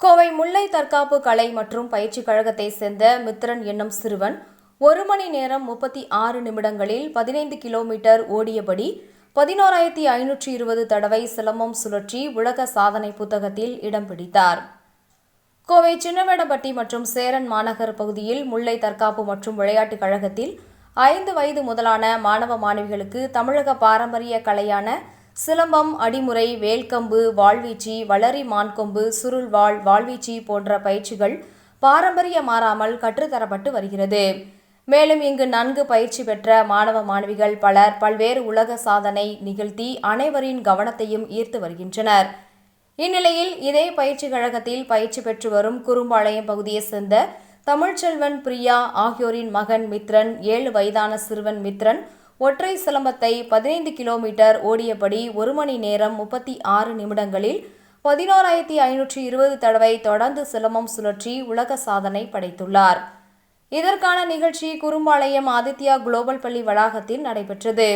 கோவை முல்லை தற்காப்பு கலை மற்றும் பயிற்சி கழகத்தை சேர்ந்த மித்ரன் என்னும் சிறுவன் ஒரு மணி நேரம் முப்பத்தி ஆறு நிமிடங்களில் பதினைந்து கிலோமீட்டர் ஓடியபடி பதினோராயிரத்தி ஐநூற்றி இருபது தடவை சிலம்பம் சுழற்றி உலக சாதனை புத்தகத்தில் இடம் பிடித்தார். கோவை சின்னவேடப்பட்டி மற்றும் சேரன் மாநகர் பகுதியில் முல்லை தற்காப்பு மற்றும் விளையாட்டுக் கழகத்தில் ஐந்து வயது முதலான மாணவ மாணவிகளுக்கு தமிழக பாரம்பரிய கலையான சிலம்பம் அடிமுறை வேல்கம்பு வாழ்வீச்சி வளரி மான்கொம்பு சுருள்வாள் வாழ்வீச்சி போன்ற பயிற்சிகள் பாரம்பரிய மாறாமல் கற்றுத்தரப்பட்டு வருகிறது. மேலும் இங்கு நன்கு பயிற்சி பெற்ற மாணவ மாணவிகள் பலர் பல்வேறு உலக சாதனை நிகழ்த்தி அனைவரின் கவனத்தையும் ஈர்த்து வருகின்றனர். இந்நிலையில் இதே பயிற்சி கழகத்தில் பயிற்சி பெற்று வரும் குறும்பாளையம் பகுதியைச் சேர்ந்த தமிழ்ச்செல்வன் பிரியா ஆகியோரின் மகன் மித்ரன் ஏழு வயதான சிறுவன் மித்ரன் ஒற்றை சிலம்பத்தை பதினைந்து கிலோமீட்டர் ஓடியபடி ஒரு மணி நேரம் முப்பத்தி ஆறு நிமிடங்களில் பதினோராயிரத்தி ஐநூற்றி இருபது தடவை தொடர்ந்து சிலம்பம் சுழற்றி உலக சாதனை படைத்துள்ளார். இதற்கான நிகழ்ச்சி குறும்பாளையம் ஆதித்யா குளோபல் பள்ளி வளாகத்தில் நடைபெற்றது.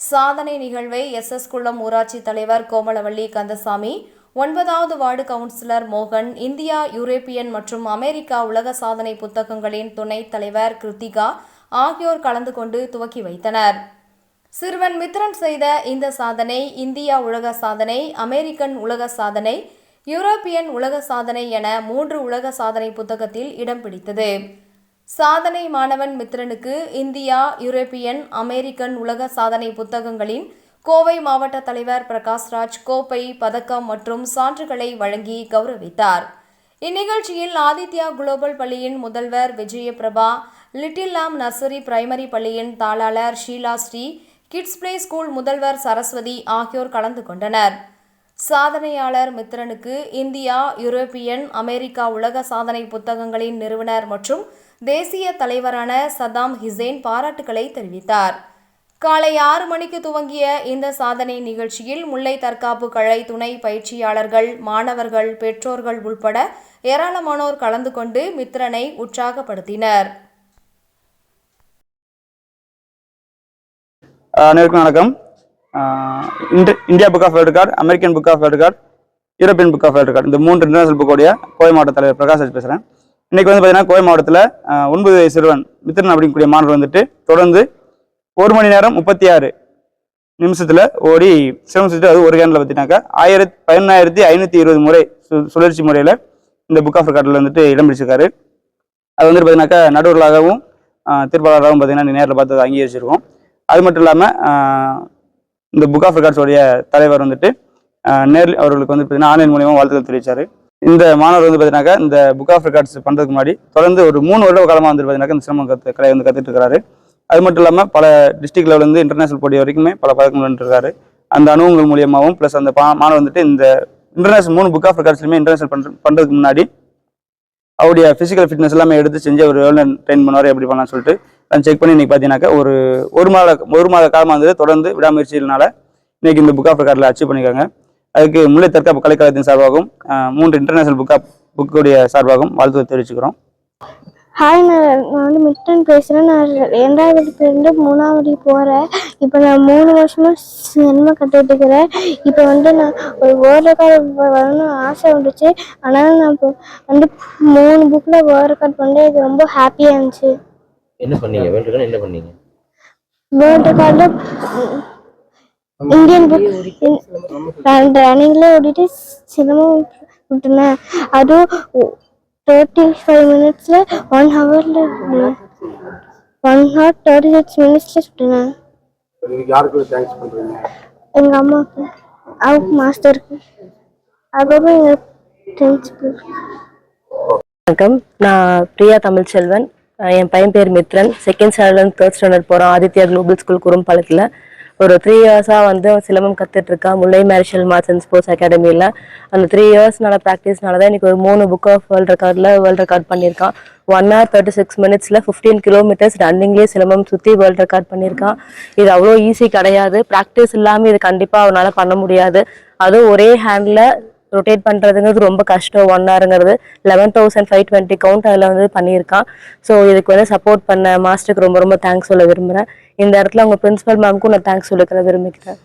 சாதனை நிகழ்வை எஸ் எஸ் குளம் ஊராட்சி தலைவர் கோமலவள்ளி கந்தசாமி ஒன்பதாவது வார்டு கவுன்சிலர் மோகன் இந்தியா யூரோப்பியன் மற்றும் அமெரிக்கா உலக சாதனை புத்தகங்களின் துணைத் தலைவர் கிருத்திகா ஆகியோர் கலந்து கொண்டு துவக்கி வைத்தனர். சிறுவன் மித்ரன் செய்த இந்த சாதனை இந்தியா உலக சாதனை அமெரிக்கன் உலக சாதனை யூரோப்பியன் உலக சாதனை என மூன்று உலக சாதனை புத்தகத்தில் இடம் பிடித்தது. சாதனை மாணவன் மித்ரனுக்கு இந்தியா யூரோப்பியன் அமெரிக்கன் உலக சாதனை புத்தகங்களின் கோவை மாவட்ட தலைவர் பிரகாஷ்ராஜ் கோப்பை பதக்கம் மற்றும் சான்றுகளை வழங்கி கௌரவித்தார். இந்நிகழ்ச்சியில் ஆதித்யா குளோபல் பள்ளியின் முதல்வர் Vijayaprabha little lamb nursery primary பள்ளியின் தாளாளர் Sheela Sri kids play school முதல்வர் சரஸ்வதி ஆகியோர் கலந்து கொண்டனர். சாதனையாளர் மித்ரனுக்கு இந்தியா யூரோப்பியன் அமெரிக்கா உலக சாதனை புத்தகங்களின் நிறுவனர் மற்றும் தேசிய தலைவரான சதாம் ஹிசேன் பாராட்டுக்களை தெரிவித்தார். காலை ஆறு மணிக்கு துவங்கிய இந்த சாதனை நிகழ்ச்சியில் முல்லை தற்காப்பு கழை துணை பயிற்சியாளர்கள் மாணவர்கள் பெற்றோர்கள் உள்பட ஏராளமானோர் கலந்து கொண்டு மித்திரனை உற்சாகப்படுத்தினர். அனைவருக்கும் வணக்கம். India book of world record American book of world record European book of world record இந்த மூன்று இன்டர்நேஷனல் புக்கோடைய கோவை மாவட்ட தலைவர் பிரகாஷ் ராஜ் பேசுகிறேன் இன்னைக்கு வந்து பார்த்தீங்கன்னா கோவை மாவட்டத்தில் ஒன்பது வயசு சிறுவன் மித்திரன் அப்படிங்கக்கூடிய மாணவர் வந்துட்டு தொடர்ந்து ஒரு மணி நேரம் முப்பத்தி ஆறு நிமிஷத்தில் ஓடி சிரமம் சுற்றி அது ஒரு கேனில் பார்த்தீங்கன்னாக்கா ஆயிரத்தி பதினொன்றாயிரத்தி ஐநூற்றி இருபது முறை சு- சுழற்சி முறையில் இந்த புக் ஆஃப் ரெக்கார்டில் வந்துட்டு இடம் பிடிச்சிருக்காரு. அது வந்துட்டு பார்த்தீங்கன்னாக்கா நடுவர்களாகவும் தீர்ப்பாளராகவும் பார்த்தீங்கன்னா நேரில் பார்த்து அதை அங்கீகரிச்சிருக்கோம். அது மட்டும் இல்லாமல் இந்த புக் ஆஃப் ரெக்கார்ட்ஸோடைய தலைவர் வந்துட்டு நேரில் அவர்களுக்கு வந்து பார்த்தீங்கன்னா ஆன்லைன் மூலியமாக வாழ்த்துக்கள் தெரிவித்தார் இந்த மாணவர் வந்து பார்த்தீங்கன்னாக்கா இந்த புக் ஆஃப் ரெக்கார்ட்ஸ் பண்ணுறதுக்கு முன்னாடி தொடர்ந்து ஒரு மூணு வருட காலமாக வந்து பார்த்தீங்கன்னாக்கா இந்த சிரமம் கற்று கலையை வந்து கற்றுட்டு அது மட்டும் இல்லாமல் பல டிஸ்ட்ரிக்ட் லெவலேருந்து இன்டர்நேஷனல் போட்டி வரைக்குமே பல பதக்கங்கள் வென்றிருக்காரு அந்த அனுபவங்கள் மூலியமாகவும் ப்ளஸ் அந்த பா- மாணவர் வந்துட்டு இந்த இன்டர்நேஷனல் மூணு புக் ஆஃப் ரெக்கார்ட்ஸ்லையுமே இன்டர்நேஷனல் பண்ணுற பண்ணுறதுக்கு முன்னாடி அவருடைய ஃபிசிக்கல் ஃபிட்னஸ் எல்லாமே எடுத்து செஞ்சு அவர் எவ்வளோ ட்ரெயின் பண்ணுவார் எப்படி பண்ணலாம்னு சொல்லிட்டு செக் பண்ணி இன்னைக்கு பார்த்தீங்கன்னாக்கா ஒரு ஒரு மாத ஒரு மாத காலமாக இருந்தது. தொடர்ந்து விடாமுயற்சியினால இன்னைக்கு இந்த புக் ஆஃப் ரெக்கார்டில் அச்சீவ் பண்ணியிருக்காங்க. அதுக்கு முல்லை தற்காப்பு கலைக்கழகத்தின் சார்பாகவும் மூன்று இன்டர்நேஷனல் புக் ஆஃப் புக்குடைய சார்பாகவும் வாழ்த்து தெரிவிச்சுக்கிறோம். ஹாய் நான் நான் வந்து மிட்டன் பேசுகிறேன் நான் ரெண்டாவதுலேருந்து மூணாவது போகிறேன் இப்போ நான் மூணு வருஷமாக சினிமா கற்றுட்டு இருக்கிறேன். இப்போ வந்து நான் ஒரு வேர்ல்டு ரெக்கார்டு வரணும்னு ஆசை வந்துச்சு. ஆனால் நான் இப்போ வந்து மூணு புக்கில் வேர்ல்டு ரெக்கார்ட் பண்ணேன் இது ரொம்ப ஹாப்பியாக இருந்துச்சு. என்ன பண்ணீங்க? வேர்ல்டு ரெக்கார்டு என்ன பண்ணீங்க? வேர்ல்டு ரெக்கார்டில் இந்தியன் புக் ரன்னிங்கில் ஓடிட்டு சினிமா விட்டுனேன் அதுவும் தேர்ட்டி ஃபைவ் மினிட்ஸில் ஒன் ஹவரில் ஒன் ஹவர் தேர்ட்டி சிக்ஸ் மினிட்ஸில் சுட்டினேன். எங்கள் அம்மாவுக்கு. அவங்க மாஸ்டருக்கு. அதுக்கப்புறம் பிரின்சிபல் வணக்கம். நான் பிரியா தமிழ்ச்செல்வன். என் பையன் பேர் Mithran. Second standard third standard போகிறான் ஆதித்யா குளோபல் ஸ்கூல் குறும்பாலத்தில். ஒரு த்ரீ இயர்ஸாக வந்து silambam கற்றுட்ருக்கா Mullai martial arts and sports அகாடமியில் அந்த த்ரீ இயர்ஸ்னால ப்ராக்டிஸ்னால தான் இன்னைக்கு ஒரு மூணு புக் ஆஃப் வேர்ல்ட் ரெக்கார்டில் வேர்ல்டு ரெக்கார்ட் பண்ணியிருக்கான். ஒன் ஹவர் தேர்ட்டி சிக்ஸ் மினிட்ஸில் ஃபிஃப்டீன் கிலோமீட்டர்ஸ் ரன்னிங்லேயே சிலம்பம் சுற்றி வேர்ல்டு ரெக்கார்ட் பண்ணியிருக்கான். இது அவ்வளோ ஈஸி கிடையாது. ப்ராக்டிஸ் இல்லாமல் இது கண்டிப்பாக அவனால் பண்ண முடியாது. அதுவும் ஒரே ஹேண்டில் ரொட்டேட் பண்ணுறதுங்கிறது ரொம்ப கஷ்டம். One ஹவருங்கிறது eleven thousand five twenty count அதில் வந்து பண்ணியிருக்கான். ஸோ இதுக்கு வந்து சப்போர்ட் பண்ண மாஸ்டருக்கு ரொம்ப ரொம்ப தேங்க்ஸ் சொல்ல விரும்புகிறேன் இந்த இடத்துல உங்கள் பிரின்ஸிபல் மேம்க்கும் நான் தேங்க்ஸ் சொல்லிக்கிற விரும்பிக்கிறேன்.